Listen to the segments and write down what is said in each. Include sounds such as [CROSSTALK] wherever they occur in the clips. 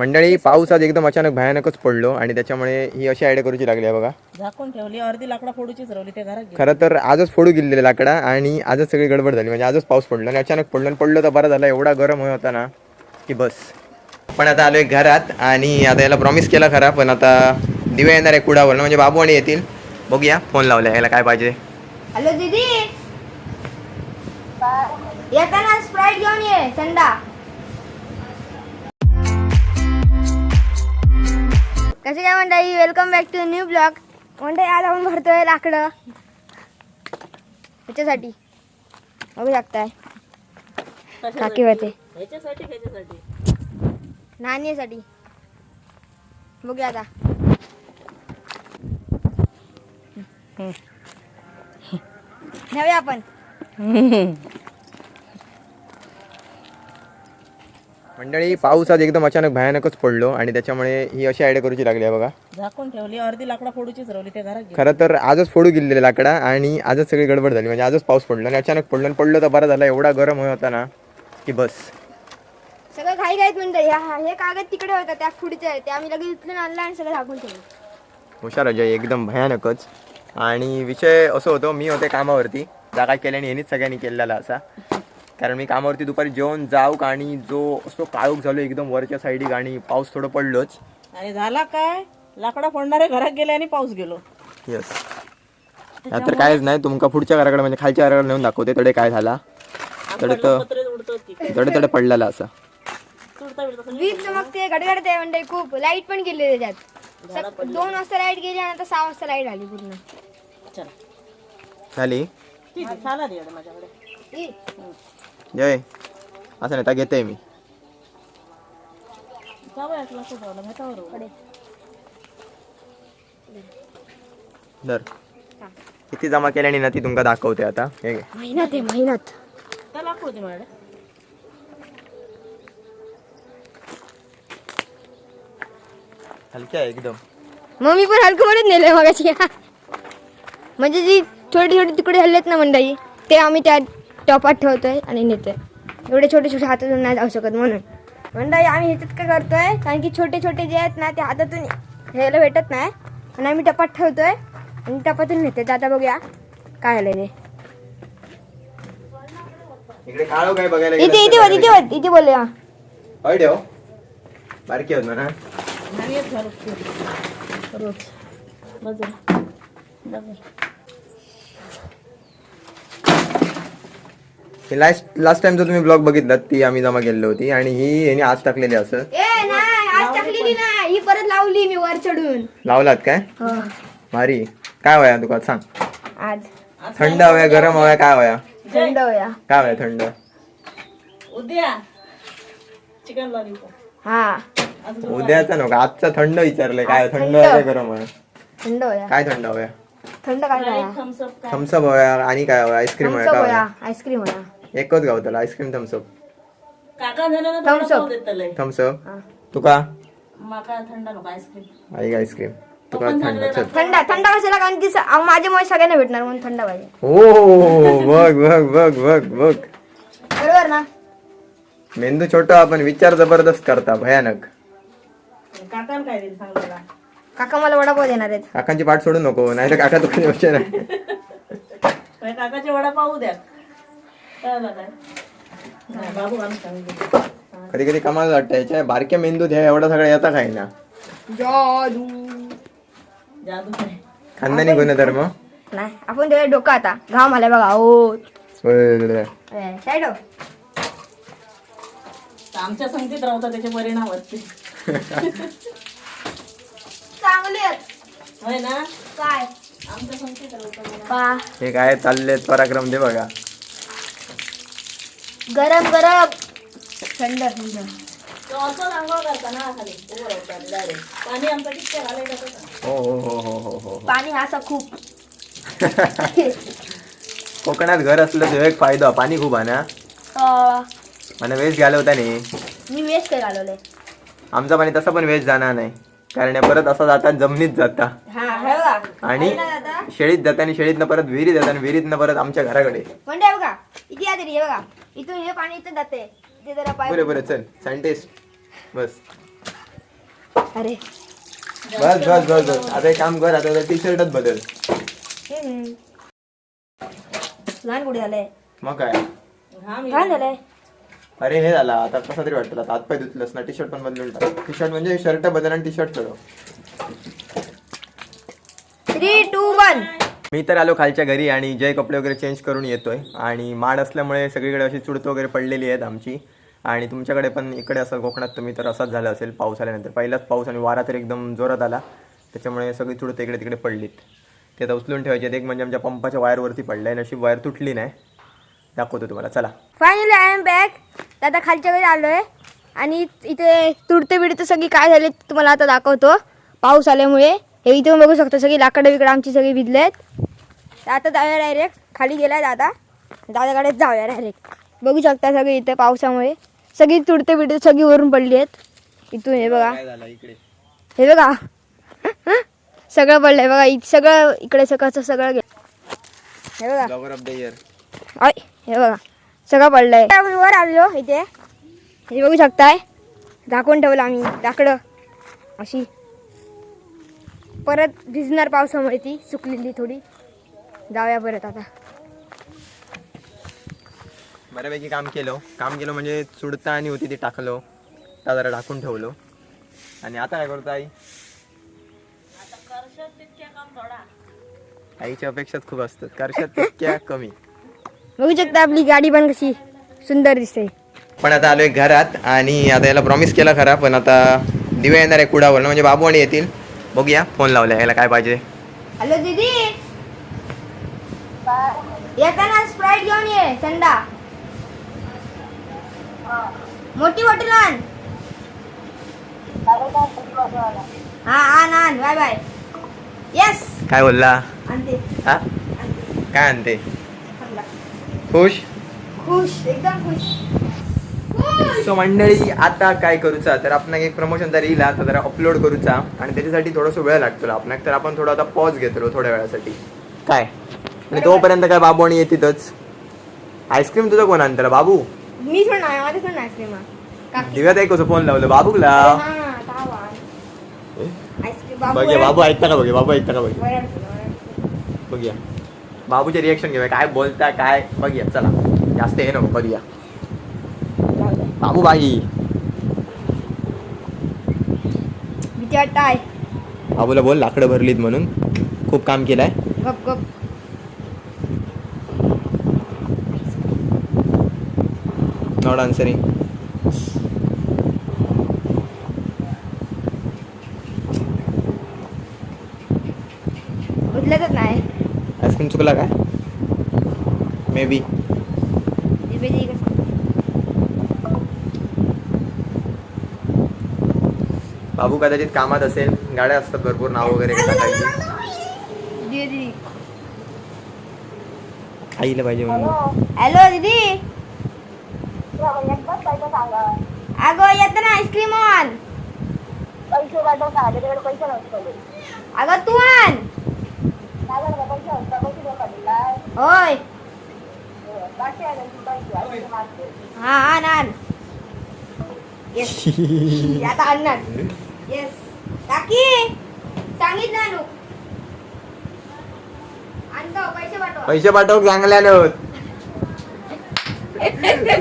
मंडळी पाऊस आज एकदम अचानक भयानकच पडलो आणि त्याच्यामुळे ही अशी आयडिया करूची लागली आहे बघा. झाकून ठेवली अर्धी लाकडा फोडूचीच राहिली ते घरात खरं तर आजच फोडू गेलेले लाकडा आणि आजच सगळी गडबड झाली. म्हणजे आजच पाऊस पडलो आणि अचानक पडलो आणि पडलो तर बरं झालं एवढा गरम होत होता ना की बस. पण आता आलोय घरात आणि आता याला प्रॉमिस केला खरा पण आता दिवे येणार आहे कुडावर म्हणजे बाबू आणि येतील. बघूया फोन लावलाय याला काय पाहिजे. हॅलो दीदी. येताना स्प्राईट घेऊन ये थंडा कसे काय म्हणताय? Welcome back to new blog म्हणताय आज आपण भरतोय लाकडं. ह्याच्यासाठी. बघू शकताय. काकी होते नाणीसाठी. बघूया आता. नेऊया आपण. मंडळी पाऊस आज एकदम अचानक भयानकच पडलो आणि त्याच्यामुळे ही अशी आयडिया करूची लागली आहे बघा. झाकून ठेवली अर्धी लाकडा फोडूचीच राहिली ते घरात खरं तर आजच फोडू गेलेले लाकडा आणि आजच सगळी गडबड झाली. म्हणजे आजच पाऊस पडलो आणि अचानक पडलो आणि पडलो तर बरं झालं एवढा गरम होत होता ना की बस. सगळं घाई घाईत म्हणतात ह्या हे कागद तिकडे होता त्या पुढचे आहे ते आम्ही लगेच उचलून आणलं आणि सगळं झाकून ठेवलं. हुशार अजय एकदम भयानकच. आणि विषय असं होतो मी होते कामावरती जागा केल्याने यांनीच सगळ्यांनी केलेला असा. कारण मी कामावरती दुपारी जेवण जाऊ आणि जो असतो काळोख झालो एकदम वरच्या साईडी आणि पाऊस थोडं पडलोच. आणि झाला काय? लाकडा फोडणारे घरात गेले आणि पाऊस गेलो. येस तर कायच नाही तुमका पुढच्या घराकडे म्हणजे खालच्या घराकडे नेऊन दाखवते तडे काय झाला. तडे तर तडे तडे पडलेला असा. वीज चमकते गडगडते म्हणजे खूप लाइट पण गेली त्याच्यात. सक- दोन वाजता लाइट गेली आणि आता सहा वाजता लाइट आली पूर्ण. चला. झाली? आता माझ्याकडे. ई, जय असं नाही तर घेते मी. दर किती जमा केल्याने ना ती तुमका दाखवते आता हे घे. मेहनत आहे माझ्याकडे हलक्या आहे एकदम मग मी पण हलकं म्हणत नेलंय मगाशी म्हणजे जी छोटे छोटे तुकडे हल्लेत ना मंडळी ते आम्ही त्या टॉपात ठेवतोय आणि नेतोय. एवढे छोटे छोटे हातातून नाही जाऊ शकत म्हणून. मंडळी आम्ही ह्याच्यात काय करतोय कारण की छोटे छोटे जे आहेत ना ते हातातून घ्यायला भेटत नाही. आणि आम्ही टपात ठेवतोय आणि टपातून नेतोय. तर आता बघूया काय झालंय ते. इकडे काळो काय बघायला इथे इथे इथे इथे बोलूया. होय ठेव. बारकी होत ना रोज. बाजूला लास्ट लास्ट टाइम जो तुम्ही ब्लॉग बघितलात ती आम्ही जमा केलेली होती आणि ही यांनी आज टाकलेली असं. ए नाही आज टाकलेली नाही. ही परत लावली मी वर चढून. लावलात काय? भारी. काय वया तुका सांग. आज. थंड हव्या गरम हव्या काय वया? थंड होया काय वया थंड? उद्या. चिकन लॉलीपॉप हा. उद्याचा नको आजचा थंड विचारलंय. काय आज थंड थंड. हव्या गरम हव्या थंड होया काय थंड हव्या थंड काय काय थम्सअप काय? थम्सअप हव्या आणि काय हव्या आईस्क्रीम थम्सअप काय होया हव्या आईस्क्रीम होया एकच गावतला आईस्क्रीम थम्सअप काका झालं ना थम्सअप हा. तुका? माका थंड नको आईस्क्रीम. आई आईस्क्रीम. तुका थंड चल. थंड थंड कशाला? कारण की स- अहो, माझ्यामुळे सगळ्यांना भेटणार म्हणून थंड पाहिजे. हो बघ बघ बघ बघ बघ. बरोबर ना? मेंदू छोटा पण विचार जबरदस्त करता भयानक. काकान काय दिलं सांग मला काका मला वडापाव देणार आहेत. काकांची पाठ सोडू नको नाही तर काका तुका माझ्या [LAUGHS] काकाचे वडा पाहू द्या कधी कधी कमाल वाटतं याच्या बारक्या मेंदू द्या एवढा सगळा येता काय ना. जादू. जादू काय खानदानी गुणधर्म. नाही आपण ते डोकं आता. घाम आलाय बघा हो आमच्या संगतीत राहता त्याचे परिणाम चांगले आहेत. होय ना? काय? आमच्या संगतीत राहता पा. हे काय चालले पराक्रम दे बघा. गरम गरम. थंड थंड. तो पाणी. हो हो हो हो हो हो. पाणी हा असा खूप. [LAUGHS] कोकणात घर असलं तर एक फायदा पाणी खूप आहे ना? अं, आणि वेस्ट घालवता नाही. मी वेस्ट काय घालवलंय आमचा पाणी तसं पण वेस्ट जाणार नाही. कारण हे परत असं जातात जमिनीत जाता. हा हे आणि शेळीत जाता आणि शेळीतनं परत विहिरीत जाता आणि विहिरीतनं परत आमच्या घराकडे. म्हणजे इथे या तरी हे बघा. इथून हे पाणी इथं जाते. ते जरा पाय बरं बरं चल. सायंटिस्ट बस. अरे. बस बस बस बस. आता एक काम कर आता टी शर्टच बदल. हम्म. लहान कुठे झालंय. मग काय? हा मी लहान झालंय? अरे हे झाला. आता कसा तरी वाटतं आता हातपाय धुतलंस ना टी शर्ट पण बदलून टाक. टी शर्ट म्हणजे शर्ट बदल आणि टी शर्ट चढव थ्री टू वन मी तर आलो खालच्या घरी आणि जय कपडे वगैरे चेंज करून येतोय. आणि माड असल्यामुळे सगळीकडे अशी चुडत वगैरे पडलेली आहेत आमची. आणि तुमच्याकडे पण इकडे असं कोकणात तुम्ही तर असाच झाला असेल पाऊस आल्यानंतर. पहिलाच पाऊस आणि वारा तर एकदम जोरात आला. त्याच्यामुळे सगळी चुडत इकडे तिकडे पडलीत. ते आता उचलून ठेवायचे आहेत. एक म्हणजे आमच्या पंपाच्या वायरवरती पडलाय. नशीब वायर तुटली नाही. दाखवतो तुम्हाला. चला. फायनली आय एम बॅक आता खालच्या घरी आलोय. आणि इथे तुडते बिडते सगळी काय झाले तुम्हाला आता दाखवतो. पाऊस आल्यामुळे. हे इथे बघू शकतो सगळी लाकडं बिकडं आमची सगळी भिजलेत तर आता जाऊया डायरेक्ट खाली गेलाय दादा. दादाकडे जाऊया डायरेक्ट बघू शकता सगळी इथे पावसामुळे. सगळी तुडते बिडते सगळी वरून पडली आहेत इथून हे बघा. हे बघा. सगळं पडलंय बघा. इ- सगळं इकडे सगळं सगळं गे हे बघा. हे बघा. सगळं पडलंय. आपण वर आलो इथे. हे बघू शकताय. झाकून ठेवलं आम्ही लाकडं. अशी. परत भिजणार पावसामुळे ती सुकलेली थोडी. जाऊया परत आता. बऱ्यापैकी काम केलं. काम केलं म्हणजे चुडता आणि होती ती टाकलो. त्या जरा टाकून ठेवलो. आणि आता काय करतो आई? आईच्या अपेक्षाच खूप असतात. करशात तितक्या [LAUGHS] कमी. बघू शकता आपली गाडी पण कशी सुंदर दिसते. पण आता आलोय घरात आणि आता याला प्रॉमिस केला खरा पण आता दिवे येणार आहे कुडावर. म्हणजे बाबू आणि येतील. बघूया फोन लावलाय याला काय पाहिजे? हॅलो दीदी. येताना स्प्राईट घेऊन ये थंडा मोठी बॉटल आण. हा आण आण बाय बाय. येस काय बोलला? आणते. हा? काय आणते. खुश? खुश एकदम खुश. सो मंडळी आता काय करूचा? तर आपण एक प्रमोशनचा रील आता जरा अपलोड करूचा. आणि त्याच्यासाठी थोडासा वेळ लागतो आपण. तर आपण थोडा आता पॉज घेतो थोड्या वेळासाठी. काय? आणि तोपर्यंत काय बाबू आणि येतीतच आईस्क्रीम तुझं कोण आणतं बाबू? मी आईस्क्रीम काकी. दिव्यात एक कसं फोन लावलं? बाबूला? हा बघूया बाबू ऐकता का बघूया? बाबू ऐकता का बघूया? बाबू बघूया. बाबूचे रिएक्शन घेऊया काय बोलता काय? बघूया चला. जास्त हे नको बघूया बाबू बाई भीती वाटताय बाबूला बोल लाकडं भरलीत म्हणून खूप काम केलंय गप गप नॉट आन्सरिंग उचलतच नाही आईस्क्रीम चुकला काय मे बी जिभेची कसं बाबू कदाचित कामात असेल गाड्या असतात भरपूर नाव वगैरे दीदी. आईला पाहिजे म्हणून. हॅलो. दीदी. अगं येतं ना आईस्क्रीम आण. अगं तू आण. होय. हा आण आण. येस [LAUGHS] आता आणणार येस काकी सांगितलं आणू आणतो पैसे पाठवा. पैसे पाठव चांगल्यानं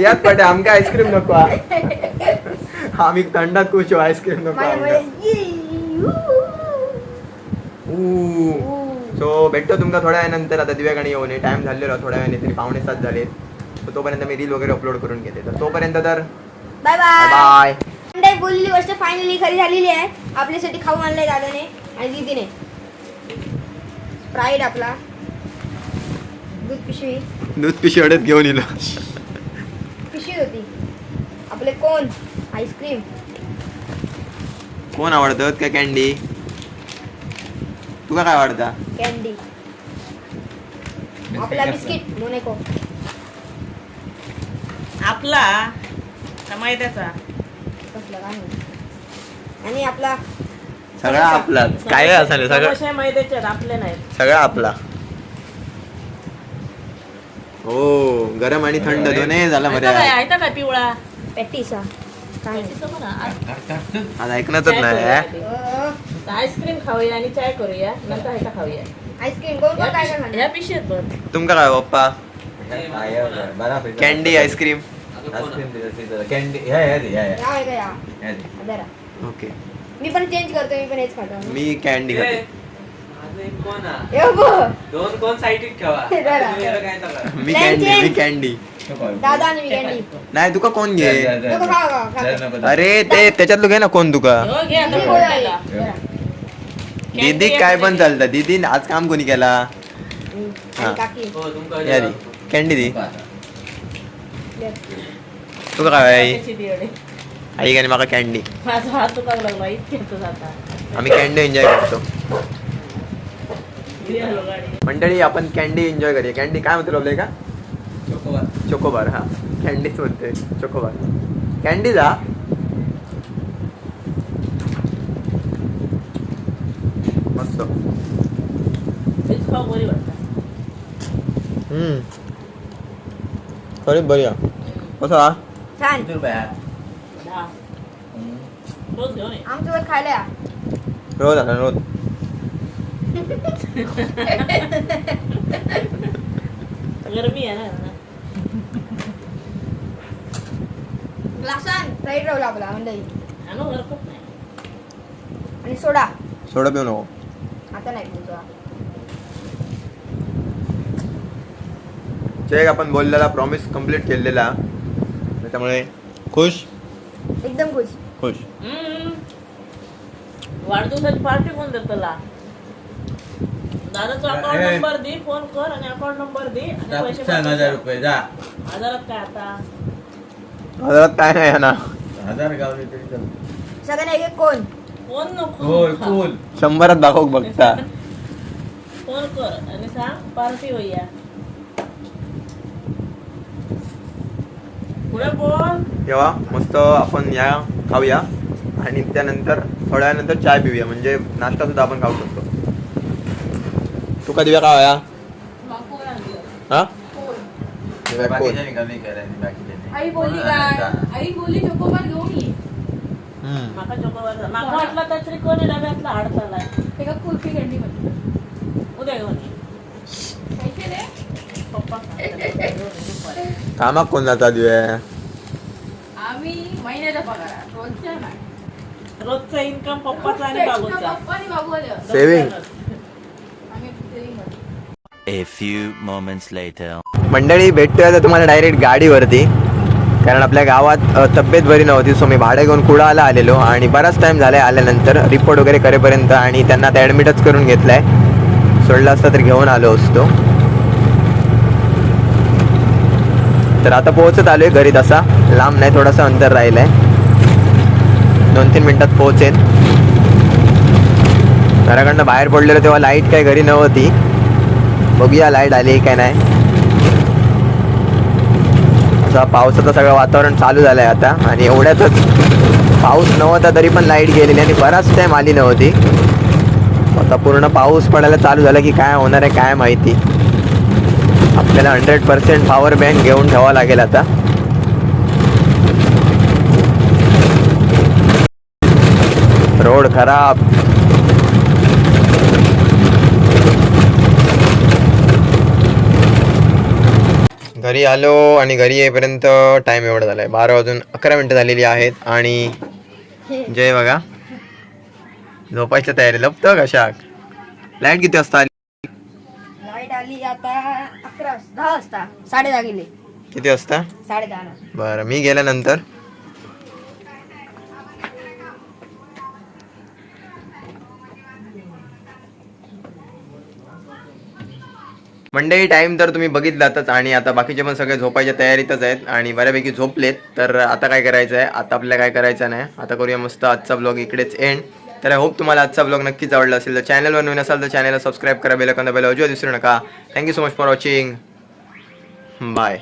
यात पाठे आमका आईस्क्रीम नको हा. आम्ही थंडात खुश हो आईस्क्रीम नको माझ्या आमका. ऊ. सो भेटतो तुमका थोड्या वेळानंतर आता दिव्याकडे येऊन टाइम झालेला थोड्या वेळाने तरी पावणे सात झाले तोपर्यंत मी रील वगैरे अपलोड करून घेते. तर तोपर्यंत तर बाय बाय फायनली खरी झालेली आहे. आपल्यासाठी खाऊ आणलंय दादाने आणि दीदीने. स्प्राईट आपला. दूध पिशवी. दूध पिशी अडत घेऊन येलो पिशवी होती. आपले कोण? आईस्क्रीम कोण आवडतं? काय कॅन्डी तुका काय आवडता? कॅन्डी आपला बिस्किट मोनेको आपला? का मैद्याचा. कसला काय माहिती. आणि आपला सगळा आपला. काय असेल सगळं? समोसे मैद्याचे आहेत, आपले नाहीत सगळा आपला. हो गरम आणि थंड दोन्ही झाला ऐका काय बरं ऐका काय पिवळा? पॅटीस काय? आज ऐकणारच नाही. नाही आईस्क्रीम खाऊया आणि चाय करूया नंतर खाऊया. आईस्क्रीम कोण कोण काय काय खाणार? ह्या पिशेत बघ. तुमका काय पप्पा. Candy candy ice cream. कॅन्डी या या दे. जरा ओके मी पण चेंज करतो मी पण हेच खातो मी कॅन्डी खाते. दोन कोण ठेवा जरा. तुम्ही वेगळं काय नका. मी कॅन्डी मी कॅन्डी नको. दादा आणि मी कॅन्डी नाही तुका कोण घे. नको खा, खा, खा. अरे ते त्याच्यातलं घे ना कोण तुका हो, घे आता मी गोळा आहे. फोडलेला. जरा. दीदी काय पण चालतं दीदी आज काम कोणी केला हम्म. हा. काकी हो तुमका दी कॅन्डी. तुका काय. आई आणि माका कॅन्डी माझा हात लागला आता. आम्ही कॅन्डी एन्जॉय करतो. मंडळी आपण कॅन्डी एन्जॉय करूया. कॅन्डी काय म्हणतो आपल्या का चोकोबार. चोकोबार हा. कॅन्डीच म्हणते चोकोबार. कॅन्डी जा. मस्त. हम्म. खरेच बरी हा. कसं? हा छान रोज घेऊन ये. आमच्यावर खायला या. रोज आला रोज. गरमी आहे ना. ग्लासान फ्राईड राहू लागला मंडई आणू घर खूप नाही. आणि सोडा. सोडा पिऊ नको. आता नाही चेक आपण बोललेला प्रॉमिस कंप्लीट केलेला. त्याच्यामुळे खुश? एकदम खुश. खुश. हम्म. वाढदिवसाची पार्टी कोण देत तुला? दादाचा अकाउंट ए. नंबर दे फोन कर आणि अकाउंट नंबर दे आणि आता पैसे सांग हजार रुपये जा. हजारात काय आता? हजारात काय नाही ना हजार गावले तरी चालतं. सगळ्यांना एक एक कोण? फोन नको? होय कूल शंभरात दाखव बघता [LAUGHS] फोन कर आणि सांग पार्टी होईया पुढे बोल तेव्हा मस्त आपण या खाऊया. आणि त्यानंतर थोड्या वेळानंतर चाय पिऊया. म्हणजे नाश्ता सुद्धा आपण खाऊ शकतो. तू कधी वेळा खाऊया हा? आई काय आई चोकोबार घेऊन ये. हम्म. माका चोकोबार माका वाटला तर त्रिकोणी डब्यातला हाड चाललाय ते का कुल्फी कॅन्डी मध्ये उद्या घेऊन ये. पैसे दे पप्पा सांगतात, दुपारी. कामाक कोण जाता दिव्या आम्ही महिन्याच्या पगार रोजच्या नाही. रोजचा इन्कम पप्पाचा आणि बाबूचा. पप्पा आणि बाबू आले होते. सेविंग आम्ही saving मध्ये. A few moments later. मंडळी भेटतोय आता तुम्हाला डायरेक्ट गाडीवरती. कारण आपल्या गावात अ, तब्येत बरी नव्हती सो मी भाडे घेऊन कुडाला आलेलो आणि बराच टाइम झालाय आल्यानंतर रिपोर्ट वगैरे करेपर्यंत आणि त्यांना आता ॲडमिटच करून घेतलाय. सोडला असता तर घेऊन आलो असतो. तर आता पोहोचत आलोय घरी तसा. लांब नाही थोडासा अंतर राहिलंय. दोन तीन मिनिटात पोहोचेन. घराकडनं बाहेर पडलेलो तेव्हा लाइट काय घरी नव्हती. बघूया लाइट आली काय नाही. असा पावसाचं सगळं वातावरण चालू झालं आहे आता. आणि एवढ्यातच पाऊस नव्हता तरी पण लाइट गेलेली आणि बराच टाईम आली नव्हती. आता पूर्ण पाऊस पडायला चालू झाला की काय होणार आहे काय माहिती. आपल्याला हंड्रेड पर्सेंट पॉवर बँक घेऊन ठेवावं लागेल आता. रोड खराब. घरी आलो आणि घरी येईपर्यंत टाइम एवढा झालाय. बारा वाजून अकरा मिनिटं झालेली आहेत आणि जय बघा. झोपायच्या तयारी लपतं कशाक लाइट किती वाजता आली? लाइट आली आता अकरा वाजता दहा वाजता. साडे दहा गेले. किती वाजता? साडे दहा बरं मी गेल्यानंतर? मंडळी टाइम तर तुम्ही बघितलातच आणि आता बाकीचे पण सगळे झोपायच्या तयारीतच आहेत आणि बऱ्यापैकी झोपलेत. तर आता काय करायचं आहे आता आपल्याला काय करायचं नाही. आता करूया मस्त आजचा ब्लॉग इकडेच एंड तर आय होप तुम्हाला आजचा ब्लॉग नक्कीच आवडला असेल. तर चॅनलवर नवीन असाल तर चॅनलला सबस्क्राईब करा बेल बेल अजिबात विसरू नका. Thank you so much for watching bye